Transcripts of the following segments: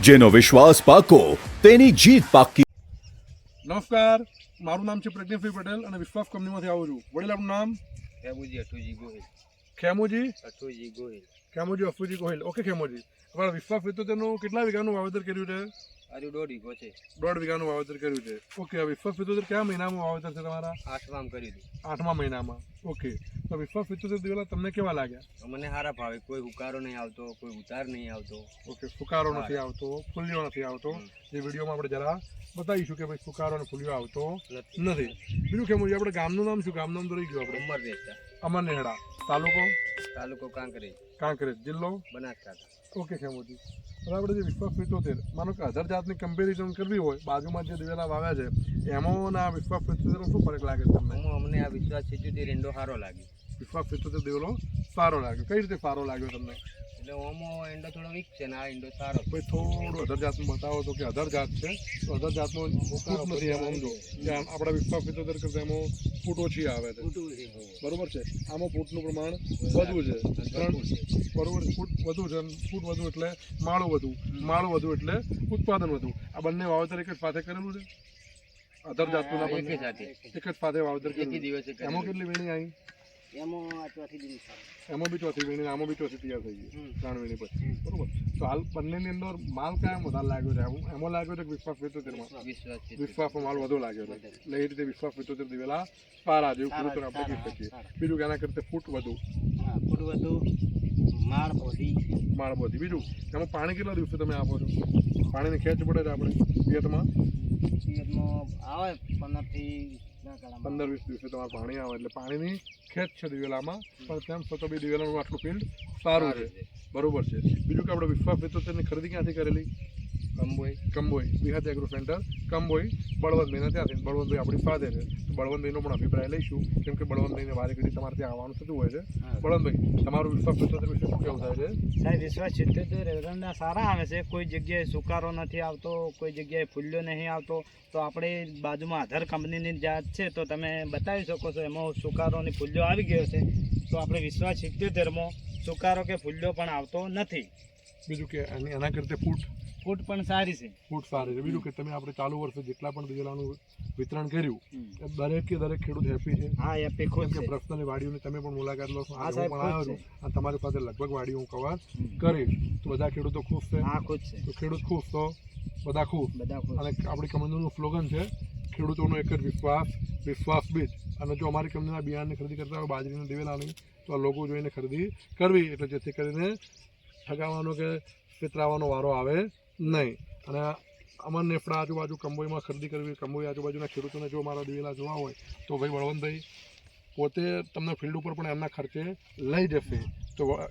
જેનો વિશ્વાસ પાકો તેની જીત પાકી. નમસ્કાર મારું નામ છે પ્રજ્ઞાભાઈ પટેલ અને વિશ્વાસ કંપનીમાંથી આવું છું. વડીલ આપનું નામ? ગોહિલ. ખેમોજી? અઠુજી ગોહિલ. ખેમુજી અફુજી ગોહિલ. ઓકે ખેમુજી. આપણા વિશ્વાસ વિદ્યુતનું કેટલા વીઘાનું વાવેતર કર્યું છે? આજુ દોઢ વીઘો છે. દોઢ વીઘાનું વાવેતર કર્યું છે. ઓકે વિશ્વાસ વિદ્યુત કયા મહિનામાં વાવેતર છે તમારા? આઠમામ કરી દીધું આઠમા મહિનામાં. ઓકે. તો વિશ્વાસ વિદ્યુત દિવેલા તમને કેવા લાગ્યા? મને સારા ભાવે. કોઈ હુકારો નહીં આવતો કોઈ ઉતાર નહીં આવતો. ઓકે સુકારો નથી આવતો ફૂલ્યો નથી આવતો. જે વિડીયોમાં આપણે જરા બતાવીશું કે ભાઈ સુકારો અને ફૂલ્યો આવતો નથી. બીજું કેમ આપણે ગામનું નામ શું? ગામનું નામ તો રહી ગયું આપણે. ઉંમર દેશતા અમરનેહડા તાલુકો? તાલુકો કાંકરેજ કાંકરેજ જિલ્લો? બનાસકાંઠા. ઓકે ખેમોજી આપણે જે વિશ્વાસ પિત્તોતેર માનો કે હજાર જાતની કમ્પેરિઝન કરવી હોય બાજુમાં જે દિવેલા વાવ્યા છે એમાં આ વિશ્વાસ પિત્તોતેર શું ફરક લાગે છે તમને? હું અમને આ વિશ્વાસ સિત્યોતેર એંડો સારો લાગ્યો. વિશ્વાસ પિત્તોતેર દિવેલો સારો લાગ્યો. કઈ રીતે સારો લાગ્યો તમને? એટલે ઓમો એંડો થોડો વીક છે ને આ એંડો સારો. ભાઈ થોડું અધર જાતનું બતાવો તો કે અધર જાત છે. તો અધર જાતનો ફૂટ નથી એમ સમજો કે આપણા વિશ્વાસ પિત્તોતેર કરતા એમાં ફૂટ ઓછી આવે છે. બરોબર છે? આમાં ફૂટનું પ્રમાણ વધુ છે. બરોબર છે. ફૂટ વધુ છે ફૂટ વધુ એટલે માળો વધુ. માળો વધુ એટલે ઉત્પાદન વધુ. આ બંને વાવેતર એક જ સાથે કરેલું છે? અધર જાતનું ના એક જ સાથે. વાવેતર એમાં કેટલી કરેલું દિવસે એમાં. વીણી એમાં બી ચોથી વીણી આમાં બી ચોથી તૈયાર થઈ ગઈ. ત્રણ વીણી પછી. બરોબર? તો હાલ બંનેની અંદર માલ કયા વધારે લાગ્યો છે? આમ- એમાં લાગ્યો છે કે વિશ્વાસ પિત્તોતેરમાં વિશ્વાસ વિશ્વાસમાં માલ વધુ લાગ્યો છે. એટલે એ રીતે વિશ્વાસ પિત્તોતેર દિવેલા સારા જેવું ખેડૂતોને આપણે કહી શકીએ. બીજું કે એના કરતા ફૂટ વધુ? માળ બધી બીજું એમાં પાણી કેટલા દિવસે તમે આપો છો? પાણીની ખેંચ પડે છે આપણે પિયતમાં પંદર વીસ દિવસે તમારે પાણી આવે એટલે પાણીની ખેંચ છે દિવેલામાં. પણ તેમ છતાં બી દિવેલાનું આટલું ફિલ્ડ સારું છે. બરોબર છે. બીજું કે આપણે વિશ્વાસ પિત્તોતેરની ખરીદી ક્યાંથી કરેલી? કંબોઈ. કંબોઈ. વિહત એગ્રો સેન્ટર. કંબોઈ. બળવંતભાઈના ત્યાંથી બળવંતભાઈ આપણી ફાધર છે. તો બળવંતભાઈનો પણ અભિપ્રાય લઈશું. કેમ કે બળવંતભાઈને વારે ઘડી તમારે ત્યાં આવવાનું થતું હોય છે. બળવંતભાઈ તમારું વિશ્વાસ પિત્તોતેર વિશે શું કેવું થાય છે? સાહેબ વિશ્વાસ સિત્તેર એરંડા સારા આવે છે. કોઈ જગ્યાએ સુકારો નથી આવતો કોઈ જગ્યાએ ફૂલ્યો નહીં આવતો. તો આપણે બાજુમાં આધાર કંપનીની જાત છે તો તમે બતાવી શકો છો. એમાં સુકારોની ફૂલ્યો આવી ગયો છે. તો આપણે વિશ્વાસ સિત્તેરમાં સુકારો કે ફૂલ્યો પણ આવતો નથી. બીજું કે એની એના કરતે ફૂટ ફૂટ પણ સારી છે. ફૂટ સારી છે. બીજું કે તમે આપણે ચાલુ વર્ષે જેટલા પણ દિવેલાનું વિતરણ કર્યું દરેક કે દરેક ખેડૂત હેપી છે. હા હેપી ખુશ કે છે. પર્સનલી વાડીઓની તમે પણ મુલાકાત લો છો. હા, પણ આવ્યો છું. અને તમારી પાસે લગભગ વાડીઓ હું કવર કરીશ. તો બધા ખેડૂતો ખુશ છે? હા ખુશ છે. તો ખેડૂત ખુશ તો બધા ખુશ. બધા ખુશ. અને આપણી કંપનીનું સ્લોગન છે ખેડૂતોનો એક જ વિશ્વાસ વિશ્વાસ બીજ. અને જો અમારી કંપનીના બિયારણની ખરીદી કરતા હોય બાજરીના દિવેલાની તો આ લોકો જોઈને ખરીદી કરવી. એટલે જેથી કરીને ઠગાવવાનો કે પિતરાવાનો વારો આવે. નહીં. અને અમર નેફડા આજુબાજુ કંબોઈમાં ખરીદી કરવી કંબોઈ આજુબાજુના ખેડૂતોને જો મારા દિવેલા જોવા હોય તો ભાઈ બળવંતભાઈ પોતે તમને ફિલ્ડ ઉપર પણ એમના ખર્ચે લઈ જશે. તો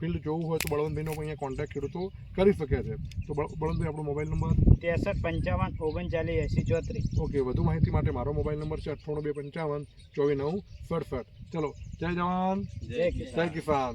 ફિલ્ડ જોવું હોય તો બળવંતભાઈનો પણ અહીંયા કોન્ટેક્ટ ખેડૂતો કરી શકે છે. તો બળ- બળવંતભાઈ આપણો મોબાઈલ નંબર? ત્રેસઠ પંચાવન ઓગણચાલીસ એંસી ચોત્રીસ. ઓકે વધુ માહિતી માટે મારો મોબાઈલ નંબર છે અઠ્ઠાણું બે પંચાવન ચોવીસ નવ સડસઠ. ચલો જય જવાન. જય કિસાન.